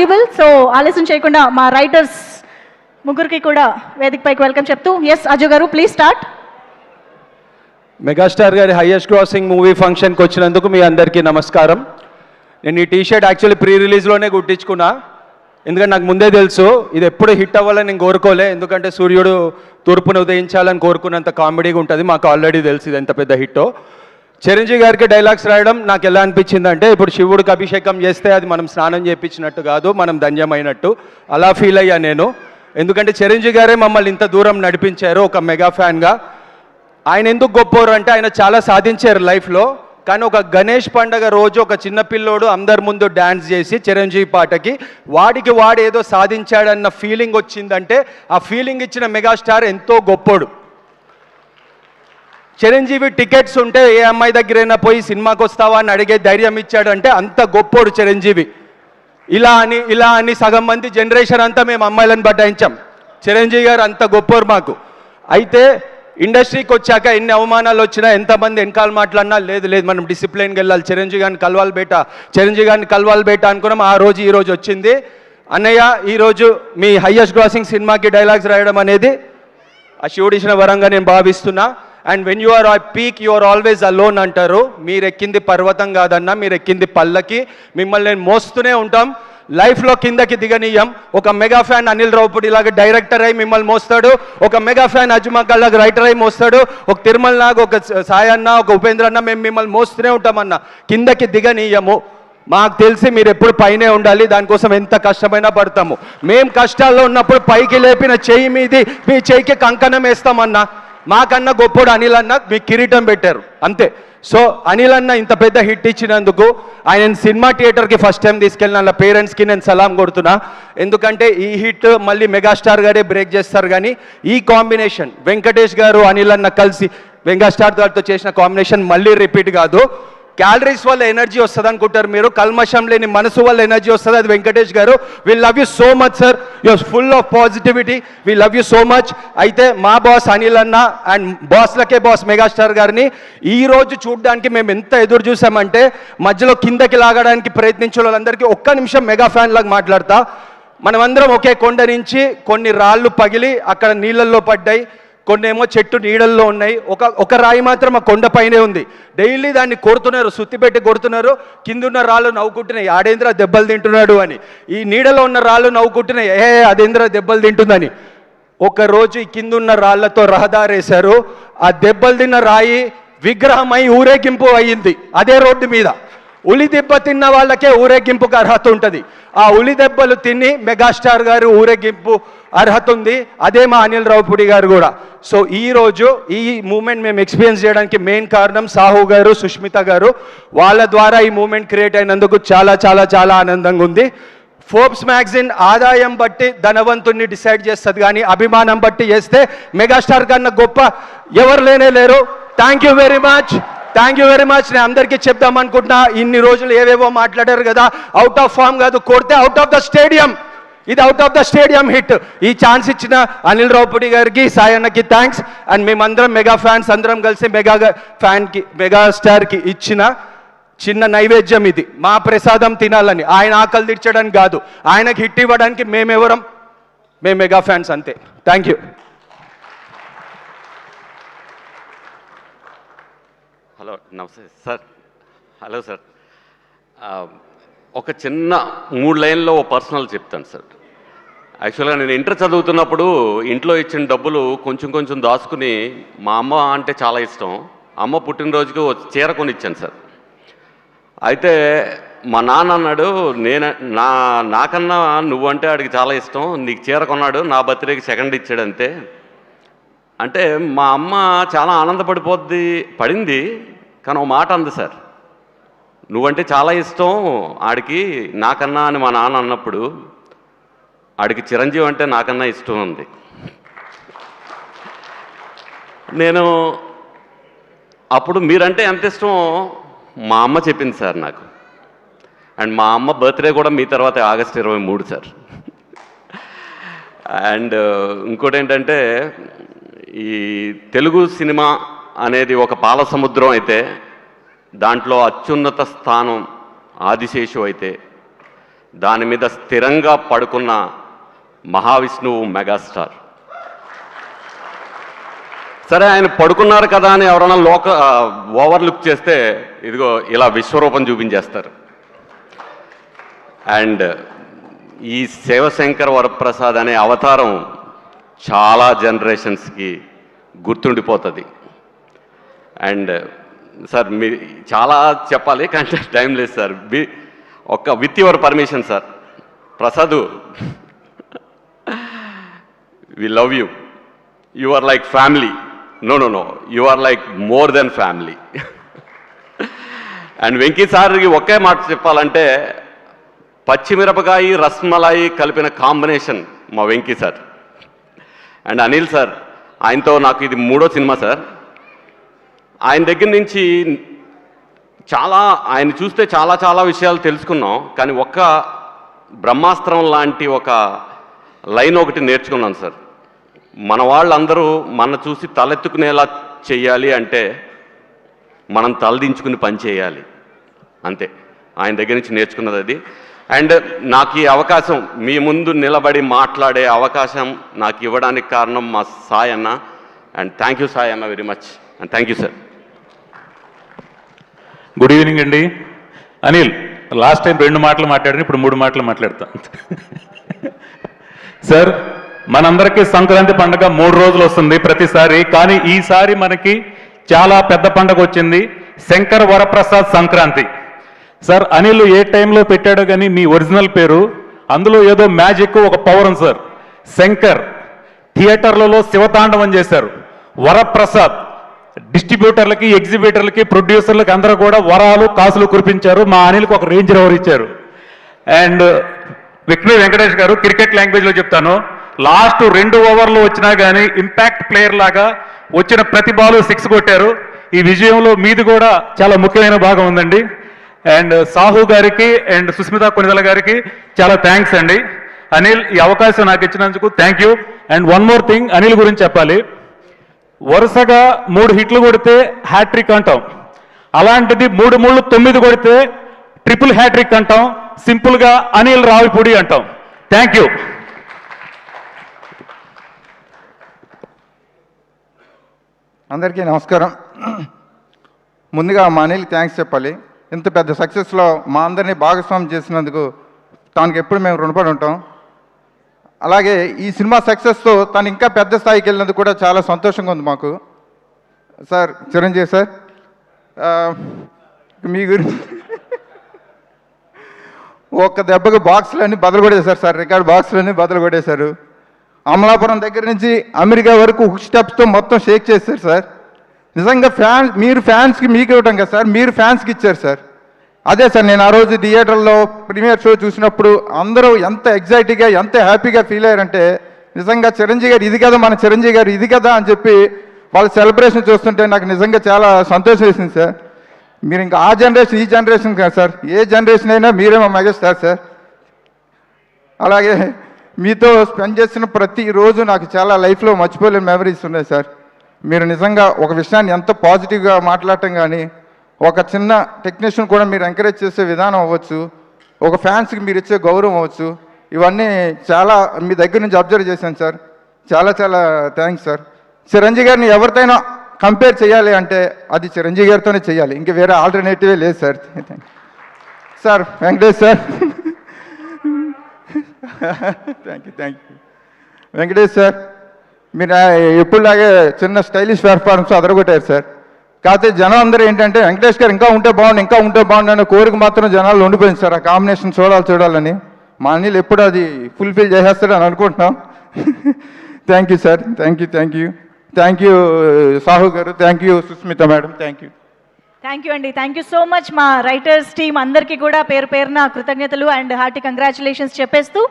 Valuable so ఆలస్యం చేయకుండా మా రైటర్స్ ముగ్గురికి కూడా వేదికపైకి వెల్కమ్ చెప్తూ ఎస్ అజు గారు ప్లీజ్ స్టార్ట్ మెగాస్టార్ గారి హైయెస్ట్ క్రాసింగ్ మూవీ ఫంక్షన్కి వచ్చినందుకు మీ అందరికీ నమస్కారం. నేను ఈ టీషర్ట్ యాక్చువల్లీ ప్రీ రిలీజ్లోనే గుట్టించుకున్నా ఎందుకంటే నాకు ముందే తెలుసు ఇది ఎప్పుడు హిట్ అవ్వాలని నేను కోరుకోలే. ఎందుకంటే సూర్యుడు తూర్పును ఉదయించాలని కోరుకున్నంత కామెడీగా ఉంటుంది. మాకు ఆల్రెడీ తెలుసు ఇది ఎంత పెద్ద హిట్టో చిరంజీవి గారికి డైలాగ్స్ రాయడం నాకు ఎలా అనిపించింది అంటే ఇప్పుడు శివుడికి అభిషేకం చేస్తే అది మనం స్నానం చేయించినట్టు కాదు మనం ధన్యమైనట్టు. అలా ఫీల్ అయ్యా నేను. ఎందుకంటే చిరంజీవి గారే మమ్మల్ని ఇంత దూరం నడిపించారు ఒక మెగా ఫ్యాన్గా ఆయన ఎందుకు గొప్పవారు అంటే ఆయన చాలా సాధించారు లైఫ్లో. కానీ ఒక గణేష్ పండగ రోజు ఒక చిన్న పిల్లోడు అందరి ముందు డ్యాన్స్ చేసి చిరంజీవి పాటకి వాడికి వాడు ఏదో సాధించాడన్న ఫీలింగ్ వచ్చిందంటే ఆ ఫీలింగ్ ఇచ్చిన మెగాస్టార్ ఎంతో గొప్పోడు. చిరంజీవి టికెట్స్ ఉంటే ఏ అమ్మాయి దగ్గరైనా పోయి సినిమాకి వస్తావా అని అడిగే ధైర్యం ఇచ్చాడంటే అంత గొప్పోడు చిరంజీవి. ఇలా అని ఇలా అని సగం మంది జనరేషన్ అంతా మేము అమ్మాయిలను బటాయించాం చిరంజీవి గారు అంత గొప్పోరు మాకు. అయితే ఇండస్ట్రీకి వచ్చాక ఎన్ని అవమానాలు వచ్చినా ఎంతమంది వెనకాల మాట్లాడినా లేదు లేదు మనం డిసిప్లిన్కి వెళ్ళాలి చిరంజీవి గారిని కలవాలి బేట చిరంజీవి గారిని కలవాలి బేట అనుకున్నాం. ఆ రోజు ఈ రోజు వచ్చింది. అన్నయ్య ఈరోజు మీ హయ్యెస్ట్ గ్రాసింగ్ సినిమాకి డైలాగ్స్ రాయడం అనేది ఆ శివుడు వరంగా నేను భావిస్తున్నా. And when you are I peak you are always alone అంటారు. మీరు ఎక్కింది పర్వతం కాదన్నా మీరు ఎక్కింది పల్లకి. మిమ్మల్ని నేను మోస్తూనే ఉంటాం. లైఫ్లో కిందకి దిగనీయం. ఒక మెగా ఫ్యాన్ అనిల్ రావుపూడి లాగా డైరెక్టర్ అయి మిమ్మల్ని మోస్తాడు. ఒక మెగా ఫ్యాన్ అజుమక్కల్ లాగా రైటర్ అయి మోస్తాడు. ఒక తిరుమల నాగ్ ఒక సాయి అన్న ఒక ఉపేంద్ర అన్న మేము మిమ్మల్ని మోస్తూనే ఉంటామన్న. కిందకి దిగనీయము. మాకు తెలిసి మీరు ఎప్పుడు పైనే ఉండాలి. దానికోసం ఎంత కష్టమైనా పడతాము. మేము కష్టాల్లో ఉన్నప్పుడు పైకి లేపిన చెయ్యి మీది మీ చెయ్యికి కంకణం వేస్తామన్నా. మాకన్నా గొప్పోడు అనిల్ అన్న మీ కిరీటం పెట్టారు. అంతే. సో అనిల్ అన్న ఇంత పెద్ద హిట్ ఇచ్చినందుకు ఆయన సినిమా థియేటర్కి ఫస్ట్ టైం తీసుకెళ్ళిన వాళ్ళ పేరెంట్స్కి నేను సలాం కొడుతున్నా. ఎందుకంటే ఈ హిట్ మళ్ళీ మెగాస్టార్ గారే బ్రేక్ చేస్తారు కానీ ఈ కాంబినేషన్ వెంకటేష్ గారు అనిల్ అన్న కలిసి మెగాస్టార్ గారితో చేసిన కాంబినేషన్ మళ్ళీ రిపీట్ కాదు. క్యాలరీస్ వల్ల ఎనర్జీ వస్తుంది అనుకుంటారు మీరు కల్మషం లేని మనసు వల్ల ఎనర్జీ వస్తుంది. అది వెంకటేష్ గారు we love you so much sir you're full of positivity we love you so much అయితే మా బాస్ అనిల్ అన్న అండ్ బాస్లకే బాస్ మెగాస్టార్ గారిని ఈ రోజు చూడడానికి మేము ఎంత ఎదురు చూసామంటే మధ్యలో కిందకి లాగడానికి ప్రయత్నించిన వాళ్ళందరికీ ఒక్క నిమిషం మెగా ఫ్యాన్ లాగా మాట్లాడతా. మనమందరం ఒకే కొండ నుంచి కొన్ని రాళ్ళు పగిలి అక్కడ నీళ్ళల్లో పడ్డాయి. కొన్నేమో చెట్టు నీడల్లో ఉన్నాయి. ఒక ఒక రాయి మాత్రం ఆ కొండ పైనే ఉంది. డైలీ దాన్ని కొడుతున్నారు సుత్తి పెట్టి కొడుతున్నారు. కిందున్న రాళ్ళు నవ్వుకుంటున్నాయి. ఆడేంద్ర దెబ్బలు తింటున్నాడు అని. ఈ నీడలో ఉన్న రాళ్ళు నవ్వుకుంటున్నాయి. ఏ అదేంద్ర దెబ్బలు తింటుందని. ఒక రోజు ఈ కిందున్న రాళ్ళతో రహదారేశారు. ఆ దెబ్బలు తిన్న రాయి విగ్రహమై ఊరేగింపు అయ్యింది అదే రోడ్డు మీద. ఉలి దెబ్బ తిన్న వాళ్ళకే ఊరేగింపుకు అర్హత ఉంటుంది. ఆ ఉలి దెబ్బలు తిని మెగాస్టార్ గారు ఊరేగింపు అర్హత ఉంది. అదే మా అనిల్ రావుపూడి గారు కూడా. సో ఈ రోజు ఈ మూమెంట్ మేము ఎక్స్పీరియన్స్ చేయడానికి మెయిన్ కారణం సాహు గారు సుష్మిత గారు. వాళ్ళ ద్వారా ఈ మూమెంట్ క్రియేట్ అయినందుకు చాలా చాలా చాలా ఆనందంగా ఉంది. ఫోర్బ్స్ మ్యాగజైన్ ఆదాయం బట్టి ధనవంతుణ్ణి డిసైడ్ చేస్తుంది కానీ అభిమానం బట్టి చేస్తే మెగాస్టార్ కన్నా గొప్ప ఎవరు లేనే లేరు. Thank you very much thank you very much నేను అందరికీ చెప్దాం అనుకుంటున్నా. ఇన్ని రోజులు ఏవేవో మాట్లాడారు కదా. అవుట్ ఆఫ్ ఫామ్ కాదు కొడితే అవుట్ ఆఫ్ ద స్టేడియం ఇది out of the stadium hit ఈ ఛాన్స్ ఇచ్చిన అనిల్ రావుపూడి గారికి సాయి అన్నకి థ్యాంక్స్ అండ్ మేమందరం మెగా ఫ్యాన్స్ అందరం కలిసి మెగా ఫ్యాన్కి మెగా స్టార్కి ఇచ్చిన చిన్న నైవేద్యం ఇది. మా ప్రసాదం తినాలని. ఆయన ఆకలి తీర్చడానికి కాదు. ఆయనకి హిట్ ఇవ్వడానికి మేమెవరం? మేము మెగా ఫ్యాన్స్ అంతే. థ్యాంక్ యూ హలో నమస్తే సార్. Hello sir. ఒక చిన్న మూడు లైన్లో ఓ పర్సనల్ చెప్తాను సార్. యాక్చువల్గా నేను ఇంటర్ చదువుతున్నప్పుడు ఇంట్లో ఇచ్చిన డబ్బులు కొంచెం కొంచెం దాచుకుని మా అమ్మ అంటే చాలా ఇష్టం. అమ్మ పుట్టినరోజుకి ఒక చీర కొనిచ్చాను సార్. అయితే మా నాన్న అన్నాడు నేను నా నాకన్నా నువ్వంటే ఆడికి చాలా ఇష్టం. నీకు చీర కొన్నాడు నా బర్త్డేకి సెకండ్ ఇచ్చాడు అంతే అంటే మా అమ్మ చాలా ఆనందపడిపోద్ది పడింది. కానీ ఒక మాట అంది సార్. నువ్వంటే చాలా ఇష్టం ఆడికి నాకన్నా అని మా నాన్న అన్నప్పుడు ఆడికి చిరంజీవి అంటే నాకన్నా ఇష్టం ఉంది నేను అప్పుడు మీరంటే ఎంత ఇష్టం? మా అమ్మ చెప్పింది సార్ నాకు. అండ్ మా అమ్మ బర్త్డే కూడా మీ తర్వాత ఆగస్ట్ ఇరవై మూడు సార్. అండ్ ఇంకోటి ఏంటంటే ఈ తెలుగు సినిమా అనేది ఒక పాల సముద్రం అయితే దాంట్లో అత్యున్నత స్థానం ఆదిశేషు అయితే దాని మీద స్థిరంగా పడుకున్న మహావిష్ణువు మెగాస్టార్. సరే ఆయన పడుకున్నారు కదా అని ఎవరైనా లోక ఓవర్లుక్ చేస్తే ఇదిగో ఇలా విశ్వరూపం చూపించేస్తారు. అండ్ ఈ శివశంకర్ వరప్రసాద్ అనే అవతారం చాలా జనరేషన్స్కి గుర్తుండిపోతుంది. అండ్ సార్ మీ చాలా చెప్పాలి కానీ టైం లేదు సార్. బి ఒక్క with your permission sir. Prasad we love you. You are like family. No no no. You are like more than family. And Venky సార్కి ఒకే మాట చెప్పాలంటే పచ్చిమిరపకాయ రస్మలాయి కలిపిన కాంబినేషన్ మా Venky sir. And Anil sir ఆయనతో నాకు ఇది మూడో సినిమా సార్. ఆయన దగ్గర నుంచి చాలా ఆయన చూస్తే చాలా చాలా విషయాలు తెలుసుకున్నాం. కానీ ఒక్క బ్రహ్మాస్త్రం లాంటి ఒక లైన్ ఒకటి నేర్చుకున్నాను సార్. మన వాళ్ళందరూ మన చూసి తలెత్తుకునేలా చేయాలి అంటే మనం తలదించుకుని పని చేయాలి. అంతే. ఆయన దగ్గర నుంచి నేర్చుకున్నది అది. అండ్ నాకు ఈ అవకాశం మీ ముందు నిలబడి మాట్లాడే అవకాశం నాకు ఇవ్వడానికి కారణం మా సాయన్న. అండ్ థ్యాంక్ యూ సాయన్న అన్న very much. And thank you sir. Good evening అండి. అనిల్ లాస్ట్ టైం రెండు మాటలు మాట్లాడిన ఇప్పుడు మూడు మాటలు మాట్లాడతా. సార్ మనందరికీ సంక్రాంతి పండుగ మూడు రోజులు వస్తుంది ప్రతిసారి కానీ ఈసారి మనకి చాలా పెద్ద పండుగ వచ్చింది శంకర్ వరప్రసాద్ సంక్రాంతి. సార్ అనిల్ ఏ టైంలో పెట్టాడో కానీ మీ ఒరిజినల్ పేరు అందులో ఏదో మ్యాజిక్ ఒక పవర్ సార్. శంకర్ థియేటర్లలో శివతాండవం చేశారు. వరప్రసాద్ డిస్ట్రిబ్యూటర్లకి ఎగ్జిబిటర్లకి ప్రొడ్యూసర్లకి అందరూ కూడా వరాలు కాసులు కురిపించారు. మా అనిల్కి ఒక రేంజ్ రోవర్ ఇచ్చారు? అండ్ విక్రమ్ వెంకటేష్ గారు క్రికెట్ లాంగ్వేజ్లో చెప్తాను. లాస్ట్ రెండు ఓవర్లు వచ్చినా కానీ ఇంపాక్ట్ ప్లేయర్ లాగా వచ్చిన ప్రతి బాల్ సిక్స్ కొట్టారు. ఈ విజయంలో మీది కూడా చాలా ముఖ్యమైన భాగం ఉందండి. అండ్ సాహు గారికి అండ్ సుస్మిత కొనిదల గారికి చాలా థ్యాంక్స్ అండి. అనిల్ ఈ అవకాశం నాకు ఇచ్చినందుకు thank you and one more thing Anil గురించి చెప్పాలి. వరుసగా మూడు హిట్లు కొడితే హ్యాట్రిక్ అంటాం. అలాంటిది మూడు మూడు తొమ్మిది కొడితే ట్రిపుల్ హ్యాట్రిక్ అంటాం. సింపుల్గా అనిల్ రావిపూడి అంటాం. థ్యాంక్ యూ అందరికీ నమస్కారం. ముందుగా మా అనిల్ థ్యాంక్స్ చెప్పాలి. ఇంత పెద్ద సక్సెస్లో మా అందరినీ భాగస్వామ్యం చేసినందుకు తనకి ఎప్పుడు మేము రుణపడి ఉంటాం. అలాగే ఈ సినిమా సక్సెస్తో తను ఇంకా పెద్ద స్థాయికి వెళ్ళినందుకు కూడా చాలా సంతోషంగా ఉంది మాకు. సార్ చిరంజీవి సార్ మీ గురించి ఒక్క దెబ్బకు బాక్సులన్నీ బదులు కొడేశారు సార్ రికార్డ్ బాక్సులన్నీ బదులు కొట్టేశారు. అమలాపురం దగ్గర నుంచి అమెరికా వరకు హుక్ స్టెప్స్తో మొత్తం షేక్ చేశారు సార్. నిజంగా ఫ్యాన్ మీరు ఫ్యాన్స్కి మీకు ఇవ్వటం కదా సార్ మీరు ఫ్యాన్స్కి ఇచ్చారు సార్. అదే సార్ నేను ఆ రోజు థియేటర్లో ప్రీమియర్ షో చూసినప్పుడు అందరూ ఎంత ఎగ్జైటీగా ఎంత హ్యాపీగా ఫీల్ అయ్యారంటే నిజంగా చిరంజీవి గారు ఇది కదా మన చిరంజీవి గారు ఇది కదా అని చెప్పి వాళ్ళ సెలబ్రేషన్ చూస్తుంటే నాకు నిజంగా చాలా సంతోషం వేసింది సార్. మీరు ఇంకా ఆ జనరేషన్ ఈ జనరేషన్ కాదు సార్. ఏ జనరేషన్ అయినా మీరే మా మెగాస్టార్ సార్. అలాగే మీతో స్పెండ్ చేసిన ప్రతి రోజు నాకు చాలా లైఫ్లో మర్చిపోలేని మెమరీస్ ఉన్నాయి సార్. మీరు నిజంగా ఒక విషయాన్ని ఎంత పాజిటివ్గా మాట్లాడటం కానీ ఒక చిన్న టెక్నీషియన్ కూడా మీరు ఎంకరేజ్ చేసే విధానం అవ్వచ్చు. ఒక ఫ్యాన్స్కి మీరు ఇచ్చే గౌరవం అవ్వచ్చు. ఇవన్నీ చాలా మీ దగ్గర నుంచి అబ్జర్వ్ చేశాను సార్ చాలా చాలా థ్యాంక్స్ సార్ చిరంజీవి గారిని ఎవరితోనో కంపేర్ చేయాలి అంటే అది చిరంజీవి గారితోనే చేయాలి. ఇంక వేరే ఆల్టర్నేటివే లేదు sir sir Venkatesh sir thank you thank you Venkatesh sir మీరు ఎప్పుడులాగే చిన్న స్టైలిష్ పెర్ఫార్మెన్స్ అదరగొట్టారు సార్ కాకపోతే జనం అందరూ ఏంటంటే వెంకటేష్ గారు ఇంకా ఉంటే బాగుండు ఇంకా ఉంటే బాగుండు అనే కోరిక మాత్రం జనాలు ఉండిపోయింది సార్. ఆ కాంబినేషన్ చూడాలి చూడాలని. మా అనిల్ ఎప్పుడు అది ఫుల్ఫిల్ చేసేస్తాడని అనుకుంటున్నాం. Thank you sir thank you thank you thank you Sahu గారు. Thank you Sushmita madam. Thank you thank you అండి థ్యాంక్ యూ సో మచ్ మా రైటర్స్ టీం అందరికీ కూడా పేరు పేరున కృతజ్ఞతలు అండ్ హార్టీ కంగ్రాచులేషన్స్ చెప్పేస్తూ